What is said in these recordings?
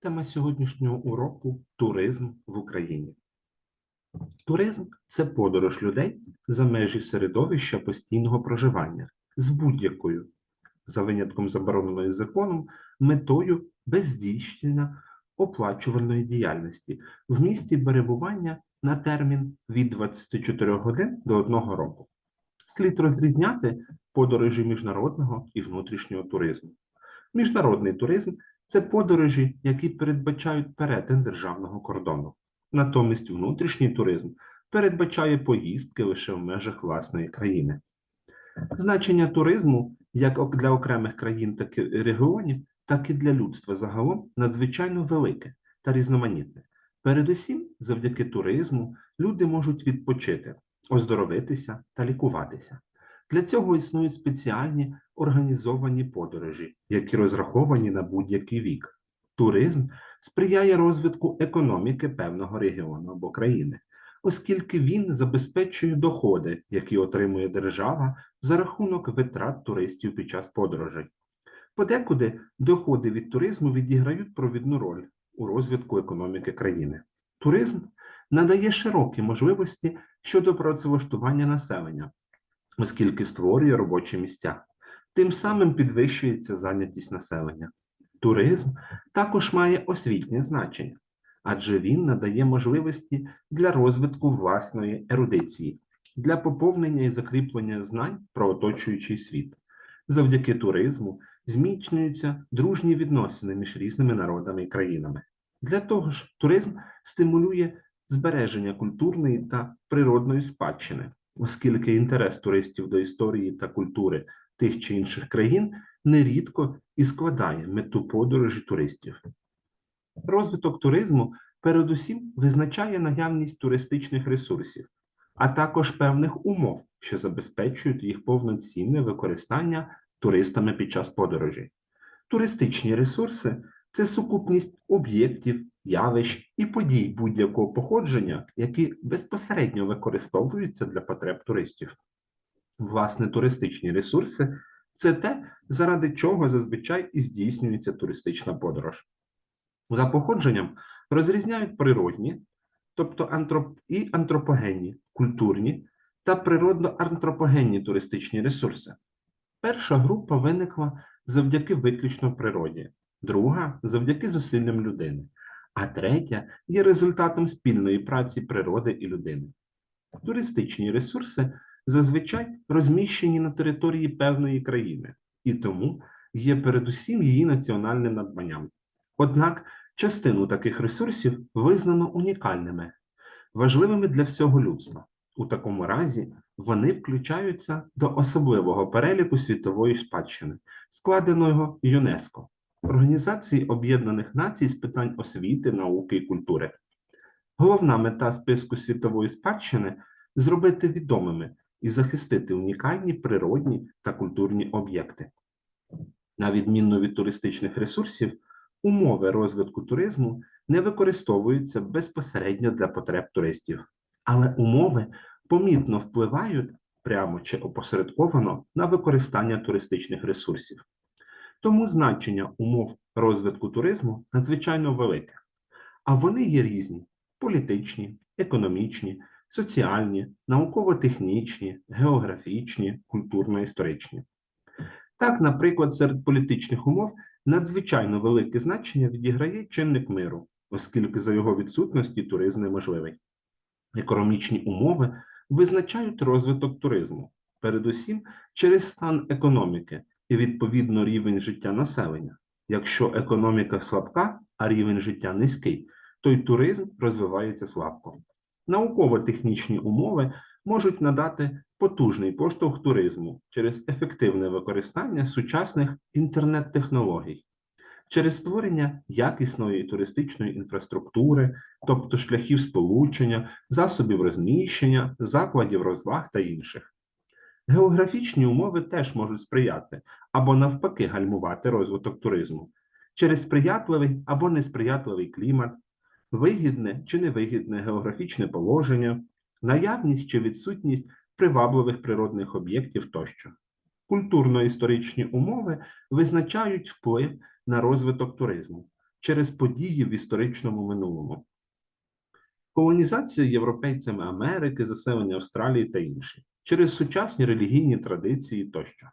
Тема сьогоднішнього уроку туризм в Україні. Туризм це подорож людей за межі середовища постійного проживання з будь-якою, за винятком забороненої законом, метою бездійснення оплачувальної діяльності в місті перебування на термін від 24 годин до 1 року. Слід розрізняти подорожі міжнародного і внутрішнього туризму. Міжнародний туризм це подорожі, які передбачають перетин державного кордону. Натомість внутрішній туризм передбачає поїздки лише в межах власної країни. Значення туризму як для окремих країн, так і регіонів, так і для людства загалом надзвичайно велике та різноманітне. Передусім, завдяки туризму люди можуть відпочити, оздоровитися та лікуватися. Для цього існують спеціальні організовані подорожі, які розраховані на будь-який вік. Туризм сприяє розвитку економіки певного регіону або країни, оскільки він забезпечує доходи, які отримує держава за рахунок витрат туристів під час подорожей. Подекуди доходи від туризму відіграють провідну роль у розвитку економіки країни. Туризм надає широкі можливості щодо працевлаштування населення, оскільки створює робочі місця. Тим самим підвищується зайнятість населення. Туризм також має освітнє значення, адже він надає можливості для розвитку власної ерудиції, для поповнення і закріплення знань про оточуючий світ. Завдяки туризму зміцнюються дружні відносини між різними народами і країнами. Для того ж, туризм стимулює збереження культурної та природної спадщини, оскільки інтерес туристів до історії та культури тих чи інших країн нерідко і складає мету подорожі туристів. Розвиток туризму передусім визначає наявність туристичних ресурсів, а також певних умов, що забезпечують їх повноцінне використання туристами під час подорожі. Туристичні ресурси це сукупність об'єктів, явищ і подій будь-якого походження, які безпосередньо використовуються для потреб туристів. Власне, туристичні ресурси це те, заради чого зазвичай і здійснюється туристична подорож. За походженням розрізняють природні, тобто антроп... і антропогенні, культурні та природно-антропогенні туристичні ресурси. Перша група виникла завдяки виключно природі, друга завдяки зусиллям людини, а третя є результатом спільної праці природи і людини. Туристичні ресурси зазвичай розміщені на території певної країни і тому є передусім її національним надбанням. Однак частину таких ресурсів визнано унікальними, важливими для всього людства. У такому разі вони включаються до особливого переліку світової спадщини, складеного ЮНЕСКО, Організації Об'єднаних Націй з питань освіти, науки і культури. Головна мета списку світової спадщини зробити відомими і захистити унікальні природні та культурні об'єкти. На відміну від туристичних ресурсів, умови розвитку туризму не використовуються безпосередньо для потреб туристів, але умови помітно впливають прямо чи опосередковано на використання туристичних ресурсів. Тому значення умов розвитку туризму надзвичайно велике, а вони є різні: політичні, економічні, соціальні, науково-технічні, географічні, культурно-історичні. Так, наприклад, серед політичних умов надзвичайно велике значення відіграє чинник миру, оскільки за його відсутності туризм неможливий. Економічні умови визначають розвиток туризму, передусім через стан економіки і відповідно рівень життя населення. Якщо економіка слабка, а рівень життя низький, то й туризм розвивається слабко. Науково-технічні умови можуть надати потужний поштовх туризму через ефективне використання сучасних інтернет-технологій, через створення якісної туристичної інфраструктури, тобто шляхів сполучення, засобів розміщення, закладів розваг та інших. Географічні умови теж можуть сприяти або навпаки гальмувати розвиток туризму через сприятливий або несприятливий клімат, вигідне чи невигідне географічне положення, наявність чи відсутність привабливих природних об'єктів тощо. Культурно-історичні умови визначають вплив на розвиток туризму, через події в історичному минулому. Колонізація європейцями Америки, заселення Австралії та інші, через сучасні релігійні традиції тощо.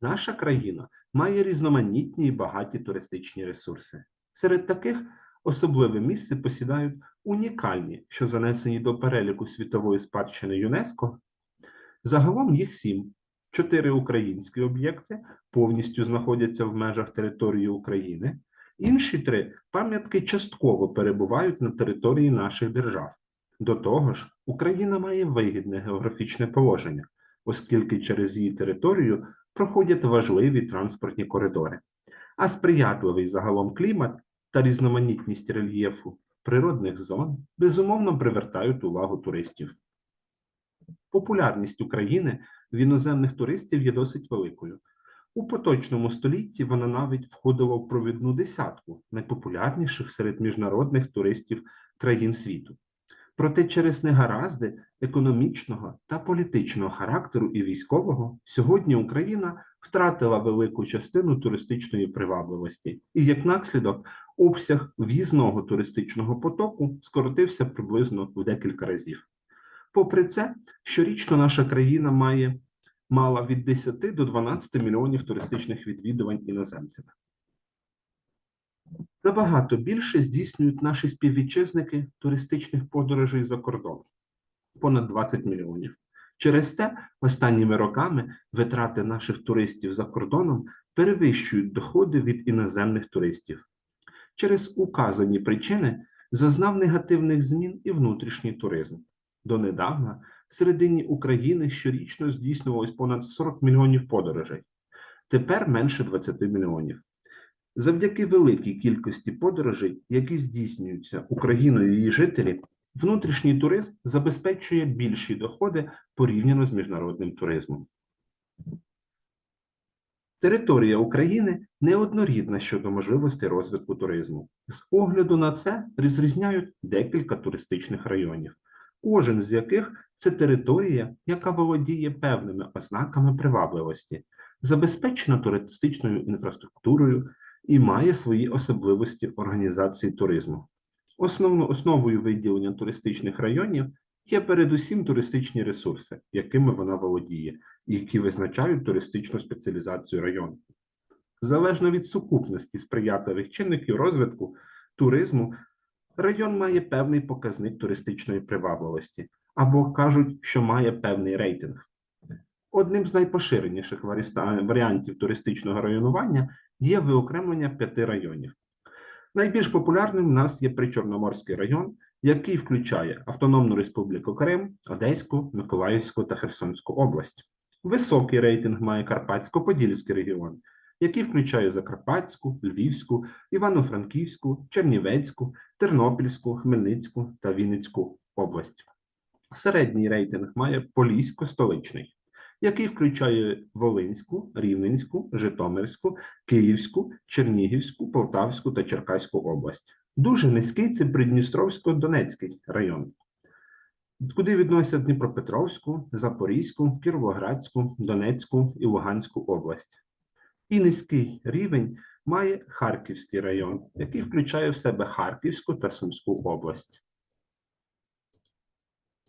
Наша країна має різноманітні і багаті туристичні ресурси. Серед таких особливе місце посідають унікальні, що занесені до переліку світової спадщини ЮНЕСКО. Загалом їх сім. Чотири українські об'єкти повністю знаходяться в межах території України. Інші три пам'ятки частково перебувають на території наших держав. До того ж, Україна має вигідне географічне положення, оскільки через її територію проходять важливі транспортні коридори. А сприятливий загалом клімат та різноманітність рельєфу природних зон безумовно привертають увагу туристів. Популярність України в іноземних туристів є досить великою. У поточному столітті вона навіть входила в провідну десятку найпопулярніших серед міжнародних туристів країн світу. Проте через негаразди економічного та політичного характеру і військового сьогодні Україна втратила велику частину туристичної привабливості, і як наслідок обсяг в'їзного туристичного потоку скоротився приблизно в декілька разів. Попри це, щорічно наша країна має мала від 10 до 12 мільйонів туристичних відвідувань іноземцями. Набагато більше здійснюють наші співвітчизники туристичних подорожей за кордон понад 20 мільйонів. Через це останніми роками витрати наших туристів за кордоном перевищують доходи від іноземних туристів. Через указані причини зазнав негативних змін і внутрішній туризм. Донедавна середині України щорічно здійснювалось понад 40 мільйонів подорожей, тепер менше 20 мільйонів. Завдяки великій кількості подорожей, які здійснюються Україною і її жителі, внутрішній туризм забезпечує більші доходи порівняно з міжнародним туризмом. Територія України неоднорідна щодо можливостей розвитку туризму. З огляду на це розрізняють декілька туристичних районів, кожен з яких це територія, яка володіє певними ознаками привабливості, забезпечена туристичною інфраструктурою і має свої особливості організації туризму. Основно, основою виділення туристичних районів є передусім туристичні ресурси, якими вона володіє, які визначають туристичну спеціалізацію району. Залежно від сукупності сприятливих чинників розвитку туризму, район має певний показник туристичної привабливості, або кажуть, що має певний рейтинг. Одним з найпоширеніших варіантів туристичного районування є виокремлення п'яти районів. Найбільш популярним у нас є Причорноморський район, який включає Автономну Республіку Крим, Одеську, Миколаївську та Херсонську область. Високий рейтинг має Карпатсько-Подільський регіон, який включає Закарпатську, Львівську, Івано-Франківську, Чернівецьку, Тернопільську, Хмельницьку та Вінницьку область. Середній рейтинг має Полісько-столичний, який включає Волинську, Рівненську, Житомирську, Київську, Чернігівську, Полтавську та Черкаську область. Дуже низький це Придністровсько-Донецький район, куди відносять Дніпропетровську, Запорізьку, Кіровоградську, Донецьку і Луганську область. І низький рівень має Харківський район, який включає в себе Харківську та Сумську область.